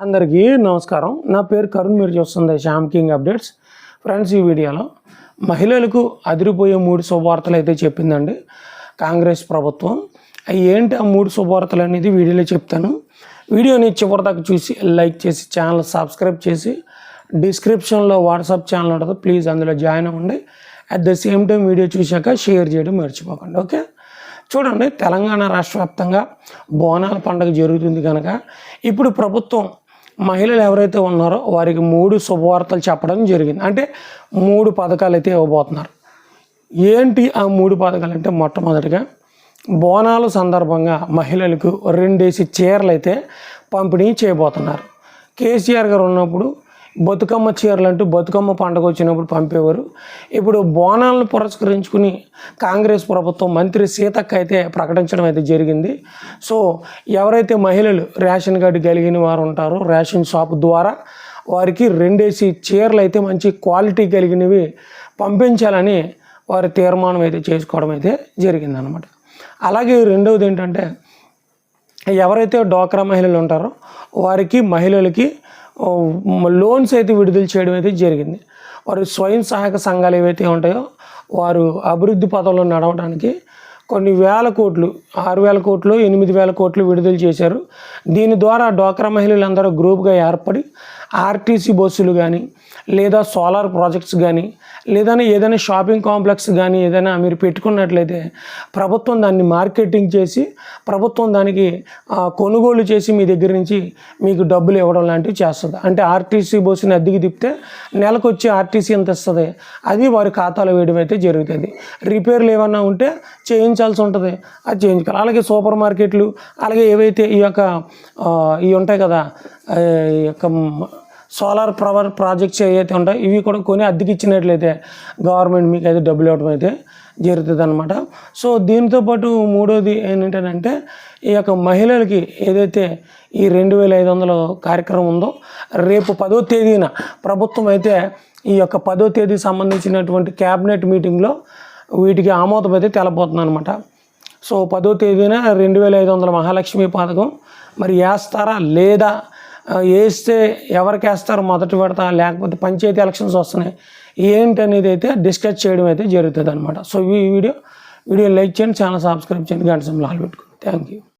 అందరికీ నమస్కారం. నా పేరు కరుణ్ మీరు చూస్తుంది శ్యామ్ కింగ్ అప్డేట్స్. ఫ్రెండ్స్ ఈ వీడియోలో మహిళలకు అదిరిపోయే మూడు శుభవార్తలు అయితే చెప్పిందండి. కాంగ్రెస్ ప్రభుత్వం. అవి ఏంటి ఆ మూడు శుభవార్తలు అనేది వీడియోలో చెప్తాను. వీడియోని చివరిదాకా చూసి లైక్ చేసి ఛానల్ సబ్స్క్రైబ్ చేసి డిస్క్రిప్షన్లో వాట్సాప్ ఛానల్ ఉంటుంది. ప్లీజ్ అందులో జాయిన్ అవ్వండి. At the same time video చూశాక షేర్ చేయడం మర్చిపోకండి. ఓకే? చూడండి తెలంగాణ రాష్ట్ర వ్యాప్తంగా బోనాల పండుగ జరుగుతుంది కనుక ఇప్పుడు ప్రభుత్వం మహిళలు ఎవరైతే ఉన్నారో వారికి మూడు శుభవార్తలు చెప్పడం జరిగింది. అంటే మూడు పథకాలు అయితే ఇవ్వబోతున్నారు. ఏంటి ఆ మూడు పథకాలు అంటే మొట్టమొదటిగా బోనాల సందర్భంగా మహిళలకు రెండేసి చీరలు అయితే పంపిణీ చేయబోతున్నారు. కేసీఆర్ గారు ఉన్నప్పుడు బతుకమ్మ చీరలు అంటూ బతుకమ్మ పండుగ వచ్చినప్పుడు పంపేవారు. ఇప్పుడు బోనాలను పురస్కరించుకుని కాంగ్రెస్ ప్రభుత్వం మంత్రి సీతక్క అయితే ప్రకటించడం అయితే జరిగింది. సో ఎవరైతే మహిళలు రేషన్ కార్డు కలిగిన వారు ఉంటారో రేషన్ షాప్ ద్వారా వారికి రెండేసి చీరలు అయితే మంచి క్వాలిటీ కలిగినవి పంపించాలని వారి తీర్మానం అయితే చేసుకోవడం అయితే జరిగిందనమాట అలాగే రెండవది ఏంటంటే ఎవరైతే డోక్రా మహిళలు ఉంటారో వారికి మహిళలకి లోన్స్ అయితే విడుదల చేయడం అయితే జరిగింది. వారు స్వయం సహాయక సంఘాలు ఏవైతే ఉంటాయో వారు అభివృద్ధి పదంలో నడవడానికి కొన్ని వేల కోట్లు ఆరు వేల కోట్లు ఎనిమిది వేల కోట్లు విడుదల చేశారు. దీని ద్వారా డోక్రా మహిళలందరూ గ్రూప్గా ఏర్పడి ఆర్టీసీ బస్సులు కానీ లేదా సోలార్ ప్రాజెక్ట్స్ కానీ లేదని ఏదైనా షాపింగ్ కాంప్లెక్స్ కానీ ఏదైనా మీరు పెట్టుకున్నట్లయితే ప్రభుత్వం దాన్ని మార్కెటింగ్ చేసి ప్రభుత్వం దానికి కొనుగోలు చేసి మీ దగ్గర నుంచి మీకు డబ్బులు ఇవ్వడం లాంటివి చేస్తుంది. అంటే ఆర్టీసీ బస్సుని అద్దెకి తిప్పితే నెలకు వచ్చి ఆర్టీసీ ఎంత ఇస్తుంది? అది వారి ఖాతాలో వేయడం అయితే జరుగుతుంది. రిపేర్లు ఏమన్నా ఉంటే చేయించాల్సి ఉంటుంది. అది చేయించుకోవాలి. అలాగే సూపర్ మార్కెట్లు అలాగే ఏవైతే ఈ యొక్క ఇవి ఉంటాయి కదా ఈ యొక్క సోలార్ పవర్ ప్రాజెక్ట్స్ ఏవైతే ఉంటాయో ఇవి కూడా కొని అద్దెకి ఇచ్చినట్లయితే గవర్నమెంట్ మీకు అయితే డబ్బులు ఇవ్వడం అయితే జరుగుతుంది అనమాట సో దీంతో పాటు మూడోది ఏంటంటే ఈ యొక్క మహిళలకి ఏదైతే ఈ రెండు వేల ఐదు వందల కార్యక్రమం ఉందో రేపు పదో తేదీన ప్రభుత్వం అయితే ఈ యొక్క పదో తేదీ సంబంధించినటువంటి క్యాబినెట్ మీటింగ్లో వీటికి ఆమోదం అయితే తెలబోతుంది అనమాట సో పదో తేదీన రెండు వేల ఐదు వందల మహాలక్ష్మి పథకం మరి వేస్తారా లేదా వేస్తే ఎవరికి వేస్తారు మొదటి విడత లేకపోతే పంచాయతీ ఎలక్షన్స్ వస్తున్నాయి. ఏంటి అనేది అయితే డిస్కస్ చేయడం అయితే జరుగుతుంది అనమాట సో ఈ వీడియో వీడియో లైక్ చేయండి ఛానల్ సబ్స్క్రైబ్ చేయండి గంట సింబల్ ఆల్ పెట్టుకోండి. Thank you